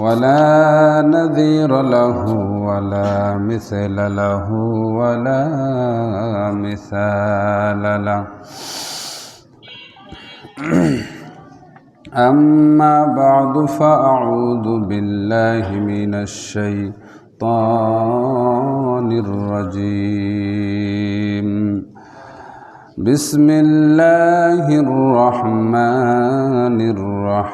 ولا نذير له ولا مثل له ولا مثال له أما بعد فأعوذ بالله من الشيطان الرجيم بسم الله الرحمن الرحيم.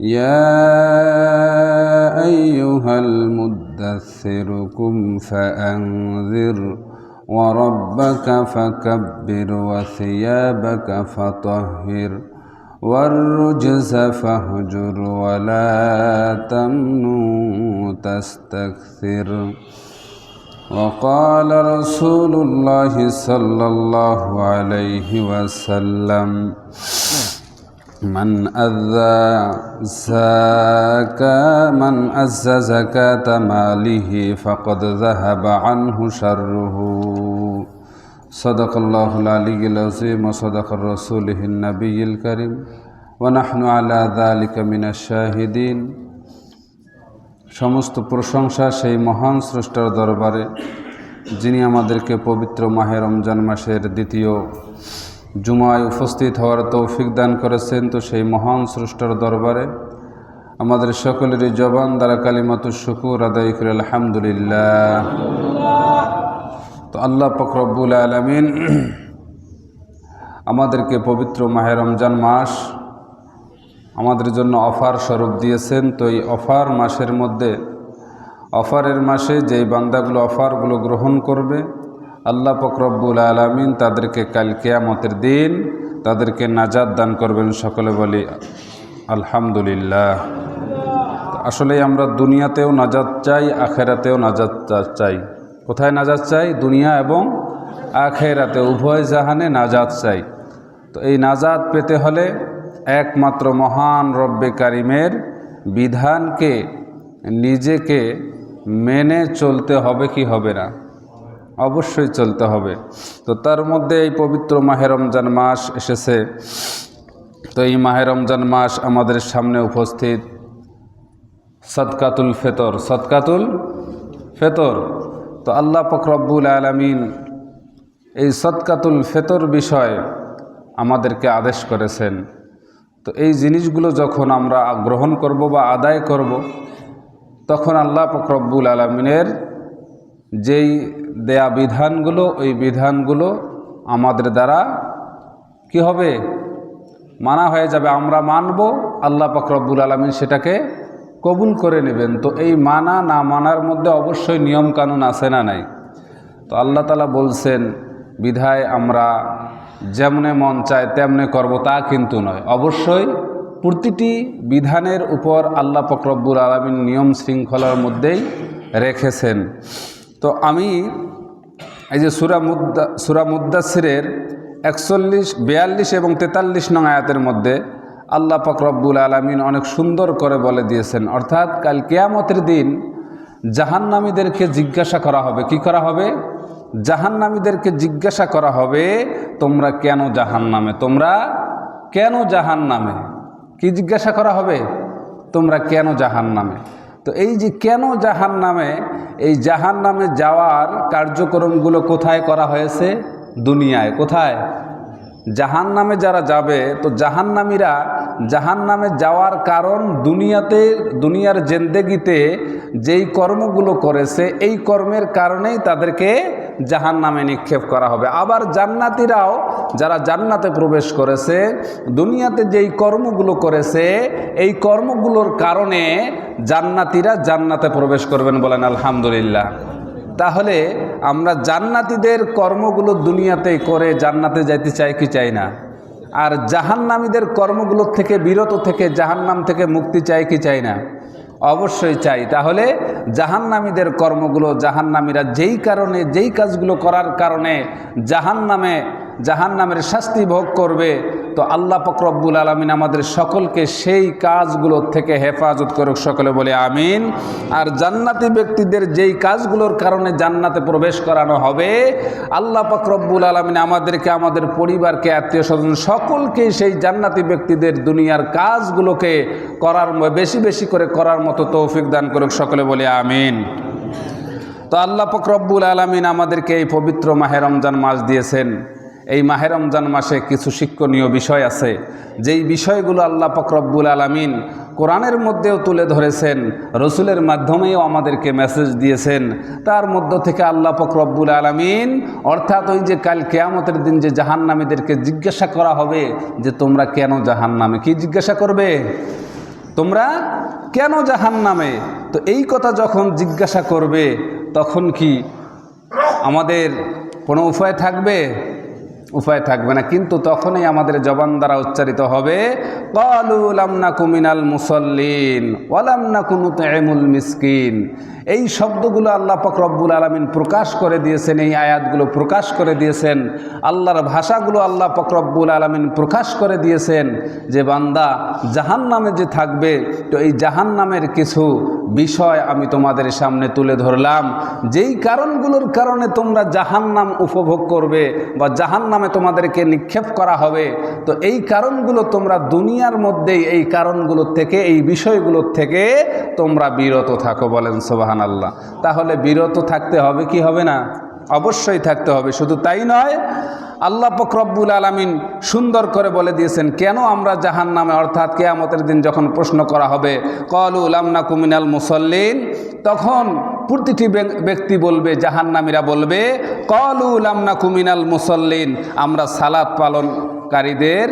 يا أيها المدثر قم فأنذر وربك فكبر وثيابك فطهر والرجز فاهجر ولا تمنن تستكثر. وقال رسول الله صلى الله عليه وسلم من أذى زكاة من أزى زكاة ماله فقد ذهب عنه شره صدق الله العلي العظيم وصدق رسوله النبي الكريم ونحن على ذلك من الشاهدين সমস্ত প্রশংসা সেই মহান স্রষ্টার দরবারে, যিনি আমাদেরকে পবিত্র মাহে রমজান মাসের দ্বিতীয় জুমায় উপস্থিত হওয়ার তৌফিক দান করেছেন, তো সেই মহান স্রষ্টার দরবারে আমাদের সকলেরই জবান দ্বারা কালিমাতু শুকুর আদায় করে, আলহামদুলিল্লাহ। তো আল্লাহ ফকরব্বুল আলমিন আমাদেরকে পবিত্র মাহে রমজান মাস আমাদের জন্য অফার স্বরূপ দিয়েছেন। তো এই অফার মাসের মধ্যে, অফারের মাসে যেই বান্দাগুলো অফারগুলো গ্রহণ করবে, আল্লাহ ফকরব্বুল আলমিন তাদেরকে কাল কেয়ামতের দিন তাদেরকে নাজাদ দান করবেন। সকলে বলি, আলহামদুলিল্লাহ। আসলে আমরা দুনিয়াতেও নাজাদ চাই, আখেরাতেও নাজাদ চাই। কোথায় নাজাদ চাই? দুনিয়া এবং আখেরাতে। উভয় জাহানে নাজাদ চাই। তো এই নাজাদ পেতে হলে একমাত্র মহান রব্বে কারিমের বিধানকে, নিজেকে মেনে চলতে হবে কি হবে না? অবশ্যই চলতে হবে। তো তার মধ্যে এই পবিত্র মাহে রমজান মাস এসেছে। তো এই মাহে রমজান মাস আমাদের সামনে উপস্থিত সদকাতুল ফেতর। সদকাতুল ফেতর। তো আল্লাহ ফকরব্বুল আলমিন এই সদকাতুল ফেতর বিষয় আমাদেরকে আদেশ করেছেন। তো এই জিনিসগুলো যখন আমরা গ্রহণ করব বা আদায় করব, তখন আল্লাহ ফকরব্বুল আলমিনের যেই দেয়া বিধানগুলো, ওই বিধানগুলো আমাদের দ্বারা কি হবে? মানা হয়ে যাবে। আমরা মানব, আল্লাহ ফকরব্বুল আলমিন সেটাকে কবুল করে নেবেন। তো এই মানা না মানার মধ্যে অবশ্যই নিয়মকানুন আছে না নাই? তো আল্লাহ তালা বলছেন, বিধায় আমরা যেমনে মন চায় তেমনে করব তা কিন্তু নয়। অবশ্যই প্রতিটি বিধানের উপর আল্লাহ ফকরব্বুল আলমিন নিয়ম শৃঙ্খলার মধ্যেই রেখেছেন। তো আমি এই যে সুরা মুদ্দা, সুরা মুদাসিরের একচল্লিশ, বিয়াল্লিশ এবং তেতাল্লিশ নং আয়াতের মধ্যে আল্লাহ ফকরব্বুল আলমিন অনেক সুন্দর করে বলে দিয়েছেন, অর্থাৎ কাল কেয়ামতের দিন জাহান্নামীদেরকে জিজ্ঞাসা করা হবে। কি করা হবে? জাহান্নামীদেরকে জিজ্ঞাসা করা হবে, তোমরা কেন জাহান নামে তোমরা কেন জাহান নামে কি জিজ্ঞাসা করা হবে? তোমরা কেন জাহান নামে তো এই যে কেন জাহান নামে এই জাহান নামে যাওয়ার কার্যক্রমগুলো কোথায় করা হয়েছে? দুনিয়ায়। কোথায়? জাহান নামে যারা যাবে, তো জাহান্নামীরা জাহান নামে যাওয়ার কারণ দুনিয়াতে, দুনিয়ার জেন্দেগিতে যেই কর্মগুলো করেছে, এই কর্মের কারণেই তাদেরকে জাহান নামে নিক্ষেপ করা হবে। আবার জান্নাতিরাও যারা জান্নাতে প্রবেশ করেছে, দুনিয়াতে যেই কর্মগুলো করেছে, এই কর্মগুলোর কারণে জান্নাতিরা জান্নাতে প্রবেশ করবেন বলেন আলহামদুলিল্লাহ। তাহলে আমরা জান্নাতিদের কর্মগুলো দুনিয়াতে করে জান্নাতে যাইতে চাই কি চাই না? আর জাহান্নামীদের কর্মগুলোর থেকে, বিরত থেকে, জাহান্নাম থেকে মুক্তি চাই কি চাই না? অবশ্যই চাই। তাহলে জাহান্নামীদের কর্মগুলো জাহান্নামীরা যেই কারণে যেই কাজগুলো করার কারণে জাহান্নামে জাহান্নামের শাস্তি ভোগ করবে, তো আল্লাহ ফকরব্বুল আলমিন আমাদের সকলকে সেই কাজগুলোর থেকে হেফাজত করুক, সকলে বলে আমিন। আর জান্নাতি ব্যক্তিদের যেই কাজগুলোর কারণে জান্নাতে প্রবেশ করানো হবে, আল্লাহ ফকরব্বুল আলমিন আমাদেরকে, আমাদের পরিবারকে আত্মীয় স্বজন সকলকেই সেই জান্নাতি ব্যক্তিদের দুনিয়ার কাজগুলোকে করার বেশি বেশি করে করার মতো তৌফিক দান করুক, সকলে বলে আমিন। তো আল্লাহ ফকরব্বুল আলমিন আমাদেরকে এই পবিত্র মাহে রমজান মাস দিয়েছেন। এই মাহে রমজান মাসে কিছু শিক্ষণীয় বিষয় আছে। যেই বিষয়গুলো আল্লাহ ফকরব্বুল আলমিন কোরআনের মধ্যেও তুলে ধরেছেন, রসুলের মাধ্যমেও আমাদেরকে মেসেজ দিয়েছেন, তার মধ্য থেকে আল্লাহ ফকরব্বুল আলমিন, অর্থাৎ ওই যে কাল কেয়ামতের দিন যে জাহান্নামীদেরকে জিজ্ঞাসা করা হবে যে তোমরা কেন জাহান্নামে? কি জিজ্ঞাসা করবে? তোমরা কেন জাহান নামে তো এই কথা যখন জিজ্ঞাসা করবে, তখন কি আমাদের কোনো উপায় থাকবে? উপায় থাকবে না। কিন্তু তখনই আমাদের জবান দ্বারা উচ্চারিত হবে কুমিনাল মুসল্লিন এমুল মিসকিন। এই শব্দগুলো আল্লাহ পাক রব্বুল আলমিন প্রকাশ করে দিয়েছেন, এই আয়াতগুলো প্রকাশ করে দিয়েছেন, আল্লাহর ভাষাগুলো আল্লাহ পাক রব্বুল আলমিন প্রকাশ করে দিয়েছেন যে বান্দা জাহান নামে যে থাকবে, তো এই জাহান নামের কিছু বিষয় আমি তোমাদের সামনে তুলে ধরলাম। যেই কারণগুলোর কারণে তোমরা জাহান নাম উপভোগ করবে বা জাহান নামে তোমাদেরকে নিক্ষেপ করা হবে, তো এই কারণগুলো তোমরা দুনিয়ার মধ্যেই এই কারণগুলোর থেকে, এই বিষয়গুলোর থেকে তোমরা বিরত থাকো বলেন সোবাহান আল্লাহ তাহলে বিরত থাকতে হবে কি হবে না? অবশ্যই থাকতে হবে। শুধু তাই নয়, আল্লাহ ফকরব্বুল আলমিন সুন্দর করে বলে দিয়েছেন, কেন আমরা জাহান নামে অর্থাৎ কেয়ামতের দিন যখন প্রশ্ন করা হবে, কল উলামনা কুমিনাল মুসল্লিন তখন প্রতিটি ব্যক্তি বলবে, জাহান্নামীরা বলবে, কল উলামনা কুমিনাল মুসল্লিন আমরা সালাদ পালনকারীদের,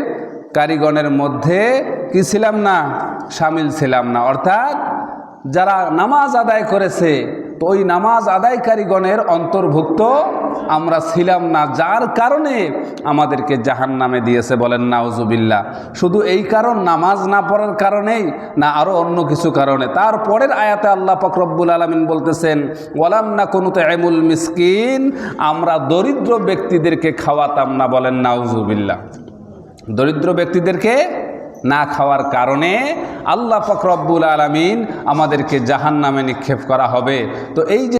কারিগণের মধ্যে কি ছিলাম না? সামিল ছিলাম না। অর্থাৎ যারা নামাজ আদায় করেছে তো ওই নামাজ আদায়কারীগণের অন্তর্ভুক্ত আমরা ছিলাম না, যার কারণে আমাদেরকে জাহান নামে দিয়েছে বলেন নাউজুবিল্লা শুধু এই কারণ, নামাজ না পড়ার কারণেই না আরও অন্য কিছু কারণে। তারপরের আয়াতে আল্লাহ ফকরব্বুল আলমিন বলতেছেন, ওয়ালাম না কোনো তো এমুল মিসকিন আমরা দরিদ্র ব্যক্তিদেরকে খাওয়াতাম না বলেন নাউজুবিল্লা দরিদ্র ব্যক্তিদেরকে না খাওয়ার কারণে আল্লাহ ফকরব্বুল আলমিন আমাদেরকে জাহান নামে নিক্ষেপ করা হবে। তো এই যে